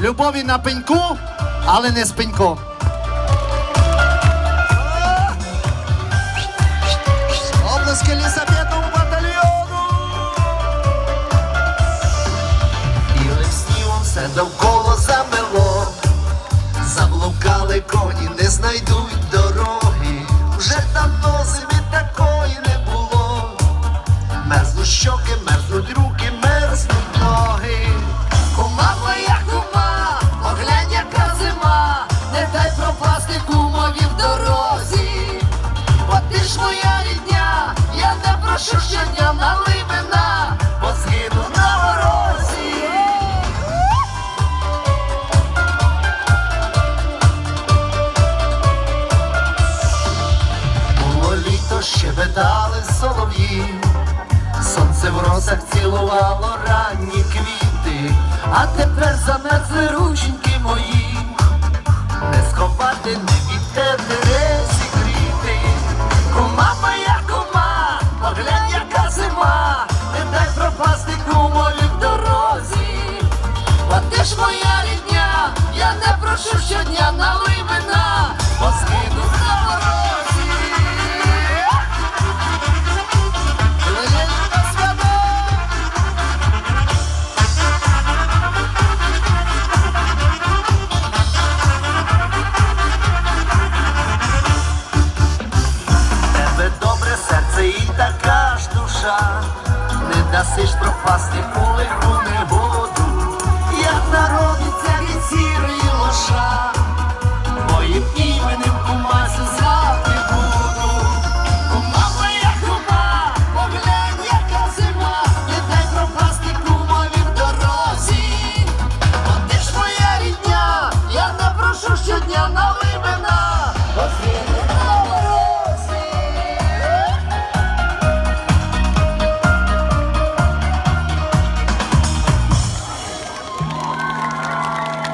Любові на пеньку, але не з пеньком. Облески лісапетному батальйону. Білим снігом все довкола замело, заблукали коні, не знайдуть дороги. Вже давно зими такої не було. Мерзнуть щоки, мерзнуть руки, мерзнуть ноги. Кума моя щебетали солов'ї, сонце в росах цілувало ранні квіти, а тепер замерзли рученьки мої, не сховати, не відтерти, не зігріти. Кума моя кума, поглянь, яка зима, не дай пропасти кумові в дорозі. Бо ти ж моя рідня, я не прошу щодня налий вина, бо vocês tropassem